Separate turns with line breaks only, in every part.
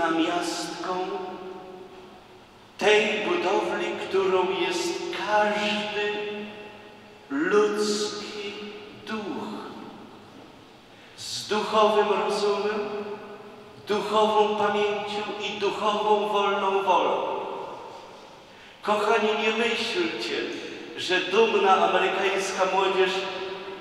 namiastką tej budowli, którą jest każdy ludzki duch z duchowym rozumem, duchową pamięcią i duchową wolną wolą. Kochani, nie myślcie, że dumna amerykańska młodzież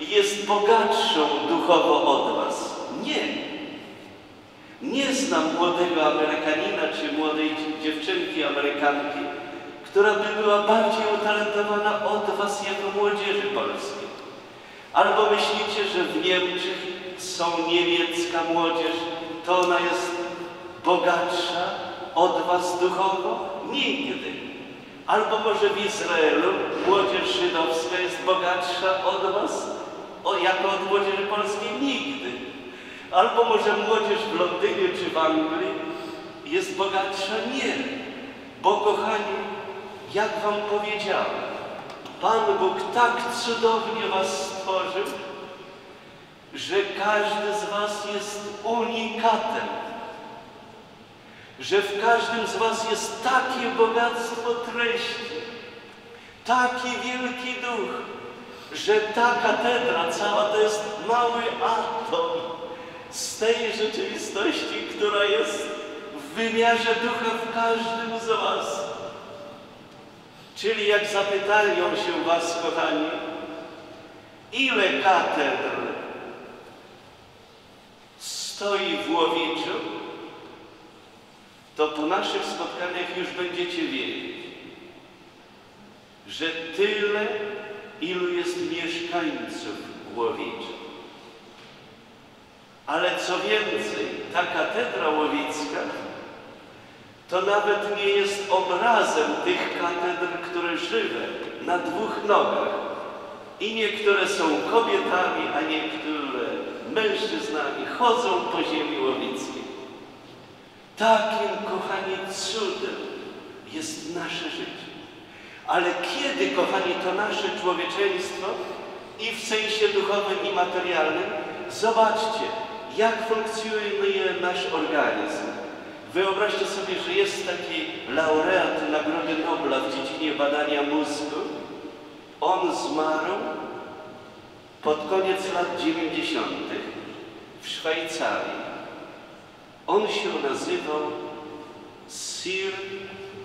jest bogatszą duchowo od was. Nie. Nie znam młodego Amerykanina czy młodej dziewczynki Amerykanki, która by była bardziej utalentowana od was jako młodzieży polskiej. Albo myślicie, że w Niemczech są niemiecka młodzież, to ona jest bogatsza od was duchowo? Nigdy. Albo może w Izraelu młodzież żydowska jest bogatsza od was o, jako od młodzieży polskiej? Nigdy. Albo może młodzież w Londynie czy w Anglii jest bogatsza? Nie. Bo kochani, jak wam powiedziałem, Pan Bóg tak cudownie was stworzył, że każdy z was jest unikatem. Że w każdym z was jest takie bogactwo treści, taki wielki duch, że ta katedra cała to jest mały atom z tej rzeczywistości, która jest w wymiarze ducha w każdym z was. Czyli jak zapytają się was, kochani, ile katedr stoi w Łowiczu, to po naszych spotkaniach już będziecie wiedzieć, że tyle, ilu jest mieszkańców Łowicza. Ale co więcej, ta katedra łowicka to nawet nie jest obrazem tych katedr, które żywe na dwóch nogach. I niektóre są kobietami, a niektóre mężczyznami chodzą po ziemi łowickiej. Takim, kochani, cudem jest nasze życie. Ale kiedy, kochani, to nasze człowieczeństwo i w sensie duchowym i materialnym, zobaczcie, jak funkcjonuje nasz organizm. Wyobraźcie sobie, że jest taki laureat Nagrody Nobla w dziedzinie badania mózgu. On zmarł pod koniec lat 90. w Szwajcarii. On się nazywał Sir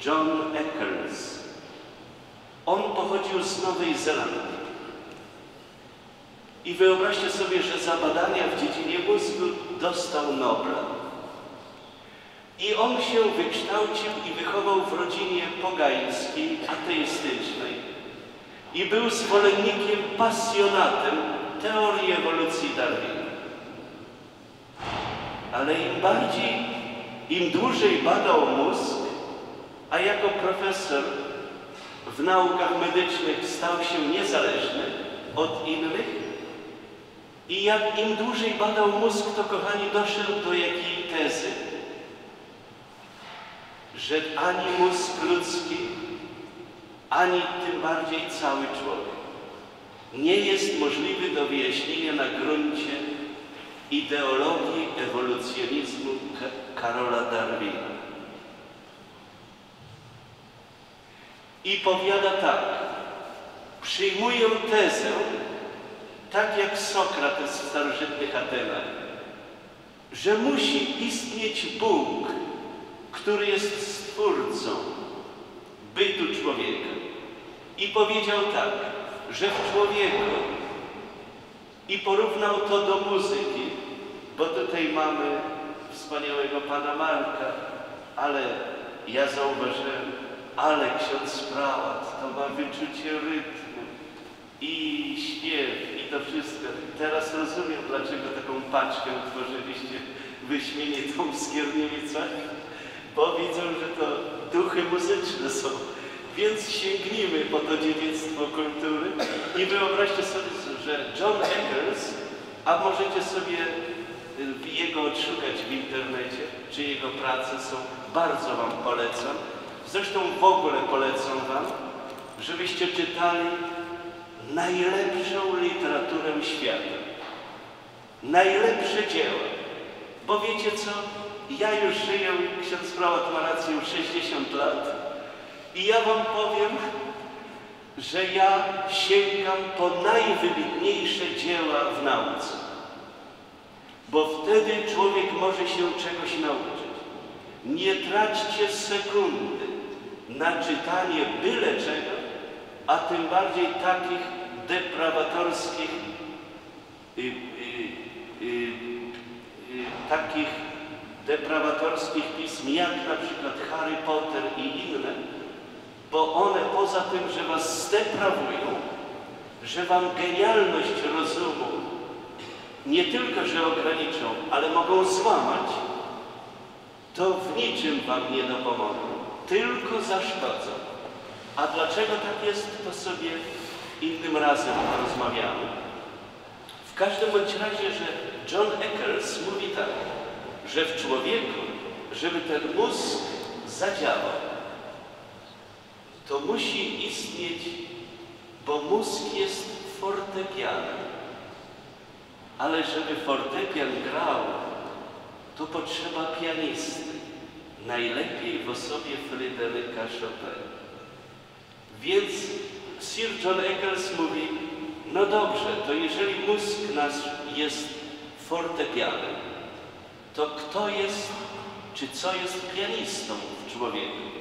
John Eccles. On pochodził z Nowej Zelandii. I wyobraźcie sobie, że za badania w dziedzinie mózgu dostał Nobla. I on się wykształcił i wychował w rodzinie pogańskiej, ateistycznej. I był zwolennikiem, pasjonatem teorii ewolucji Darwina. Ale im bardziej, im dłużej badał mózg, a jako profesor w naukach medycznych stał się niezależny od innych, i jak im dłużej badał mózg, to kochani doszedł do jakiej tezy? Że ani mózg ludzki, ani tym bardziej cały człowiek nie jest możliwy do wyjaśnienia na gruncie ideologii ewolucjonizmu Karola Darwina. I powiada tak, przyjmuję tezę, tak jak Sokrates w starożytnych Atenach, że musi istnieć Bóg, który jest stwórcą bytu człowieka. I powiedział tak, że w człowieku i porównał to do muzyki, bo tutaj mamy wspaniałego pana Marka, ale ja zauważyłem, ale ksiądz prałat to ma wyczucie rytmu i śpiew to wszystko. Teraz rozumiem, dlaczego taką paczkę tworzyliście wyśmienitą w Skierniewicach, bo widzą, że to duchy muzyczne są. Więc sięgnijmy po to dziedzictwo kultury i wyobraźcie sobie, że John Eccles, a możecie sobie y, jego odszukać w internecie, czy jego prace są, bardzo Wam polecam. Zresztą w ogóle polecam Wam, żebyście czytali najlepszą literaturę świata. Najlepsze dzieła. Bo wiecie co? ja już żyję, ksiądz prałat ma rację, 60 lat i ja wam powiem, że ja sięgam po najwybitniejsze dzieła w nauce. Bo wtedy człowiek może się czegoś nauczyć. Nie traćcie sekundy na czytanie byle czego, a tym bardziej takich deprawatorskich, y, y, y, takich deprawatorskich pism, jak na przykład Harry Potter i inne, bo one poza tym, że was zdeprawują, że wam genialność rozumu nie tylko, że ograniczą, ale mogą złamać, to w niczym wam nie dopomogą, tylko zaszkodzą. A dlaczego tak jest, to sobie innym razem porozmawiamy. W każdym bądź razie, że John Eccles mówi tak, że w człowieku, żeby ten mózg zadziałał, to musi istnieć, bo mózg jest fortepianem. Ale żeby fortepian grał, to potrzeba pianisty. Najlepiej w osobie Fryderyka Chopina. Więc Sir John Eccles mówi, no dobrze, to jeżeli mózg nasz jest fortepianem, to kto jest, czy co jest pianistą w człowieku?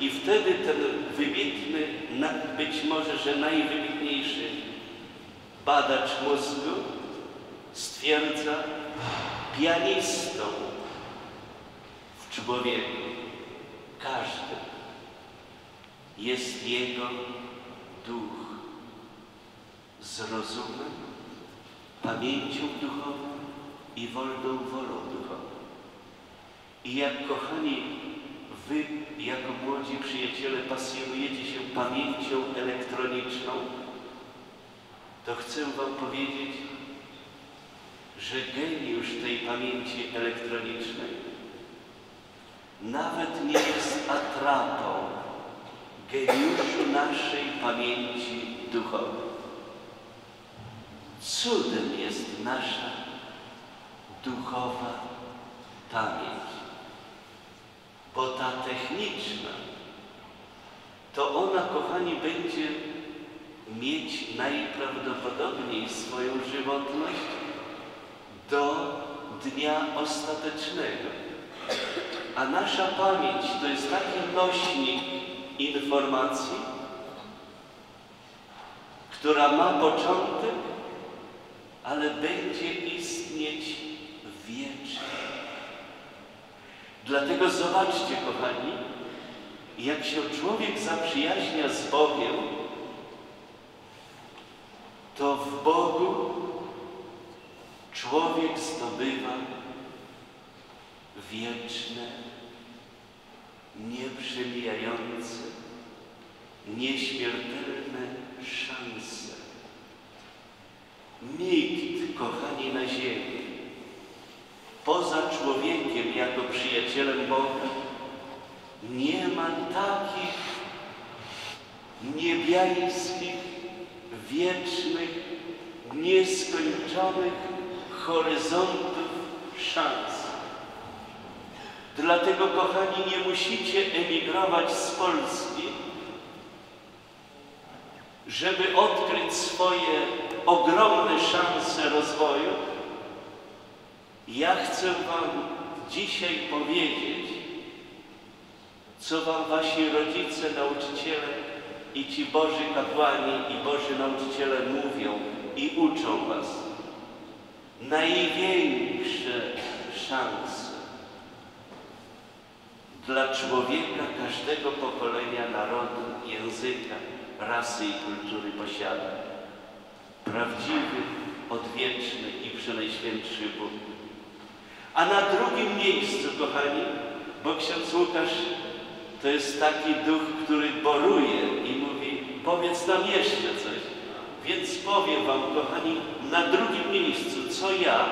I wtedy ten wybitny, być może, że najwybitniejszy badacz mózgu stwierdza, pianistą w człowieku, każdy, jest jego duch z rozumem, pamięcią duchową i wolną wolą duchową. I jak kochani, wy jako młodzi przyjaciele pasjonujecie się pamięcią elektroniczną, to chcę wam powiedzieć, że geniusz tej pamięci elektronicznej nawet nie jest atrapą geniuszu naszej pamięci duchowej. Cudem jest nasza duchowa pamięć, bo ta techniczna, to ona, kochani, będzie mieć najprawdopodobniej swoją żywotność do dnia ostatecznego. A nasza pamięć to jest taki nośnik informacji, która ma początek, ale będzie istnieć wiecznie. Dlatego zobaczcie, kochani, jak się człowiek zaprzyjaźnia z Bogiem, to w Bogu człowiek zdobywa wieczne, nieprzemijające, nieśmiertelne szanse. Nikt, kochani, na ziemi, poza człowiekiem jako przyjacielem Boga, nie ma takich niebiańskich, wiecznych, nieskończonych horyzontów szans. Dlatego, kochani, nie musicie emigrować z Polski, żeby odkryć swoje ogromne szanse rozwoju. Ja chcę Wam dzisiaj powiedzieć, co Wam Wasi rodzice, nauczyciele i ci Boży kapłani i Boży nauczyciele mówią i uczą Was. Największe szanse dla człowieka każdego pokolenia, narodu, języka, rasy i kultury posiada. Prawdziwy, odwieczny i przenajświętszy Bóg. A na drugim miejscu, kochani, bo ksiądz Łukasz to jest taki duch, który boruje i mówi, powiedz nam jeszcze coś. Więc powiem wam, kochani, na drugim miejscu, co ja,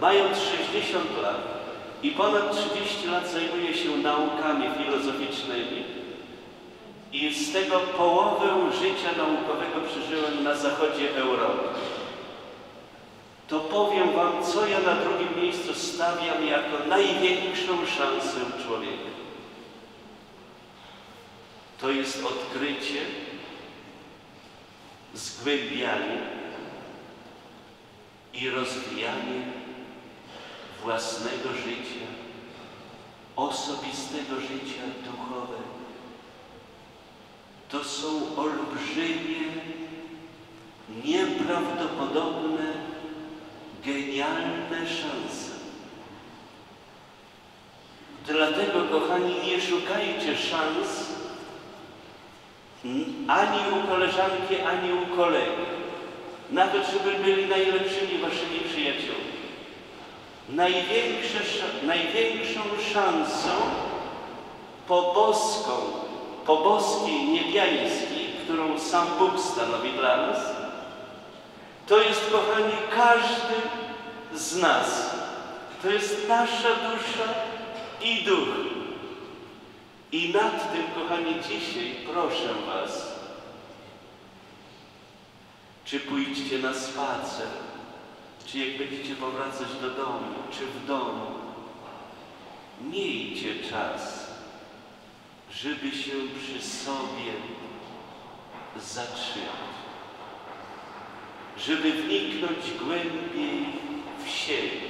mając 60 lat i ponad 30 lat zajmuję się naukami filozoficznymi i z tego połowę życia naukowego przeżyłem na zachodzie Europy. to powiem Wam, co ja na drugim miejscu stawiam jako największą szansę człowieka. To jest odkrycie, zgłębianie i rozwijanie własnego życia, osobistego życia duchowego. To są olbrzymie, nieprawdopodobne, genialne szanse. Dlatego, kochani, nie szukajcie szans ani u koleżanki, ani u kolegi. Nawet, żeby byli najlepszymi waszymi przyjaciółmi. Największą szansą po boską, po boskiej niebiańskiej, którą sam Bóg stanowi dla nas, to jest, kochani, każdy z nas. To jest nasza dusza i duch. I nad tym, kochani, dzisiaj proszę Was, czy pójdźcie na spacer, czy jak będziecie powracać do domu, czy w domu, miejcie czas, żeby się przy sobie zatrzymać żeby wniknąć głębiej w siebie.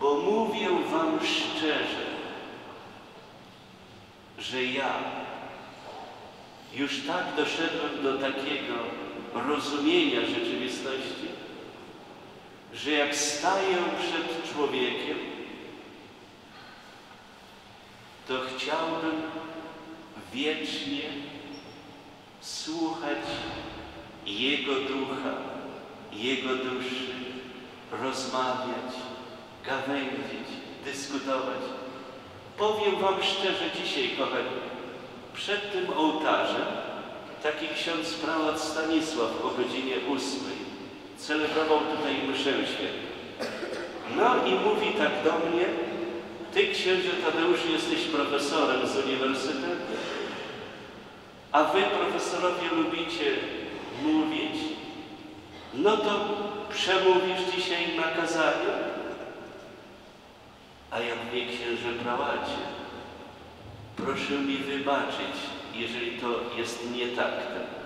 Bo mówię Wam szczerze, że ja już tak doszedłem do takiego rozumienia rzeczywistości, że jak staję przed człowiekiem, to chciałbym wiecznie słuchać jego ducha, Jego duszy, rozmawiać, gawędzić, dyskutować. Powiem Wam szczerze dzisiaj, kochani, przed tym ołtarzem taki ksiądz prałat Stanisław o godzinie ósmej celebrował tutaj mszę świętą. No i mówi tak do mnie, Ty, księże Tadeusz, jesteś profesorem z uniwersytetu, a Wy, profesorowie, lubicie mówić, no to przemówisz dzisiaj na kazaniu. A ja mówię, księże prałacie, proszę mi wybaczyć, jeżeli to jest nie taktem.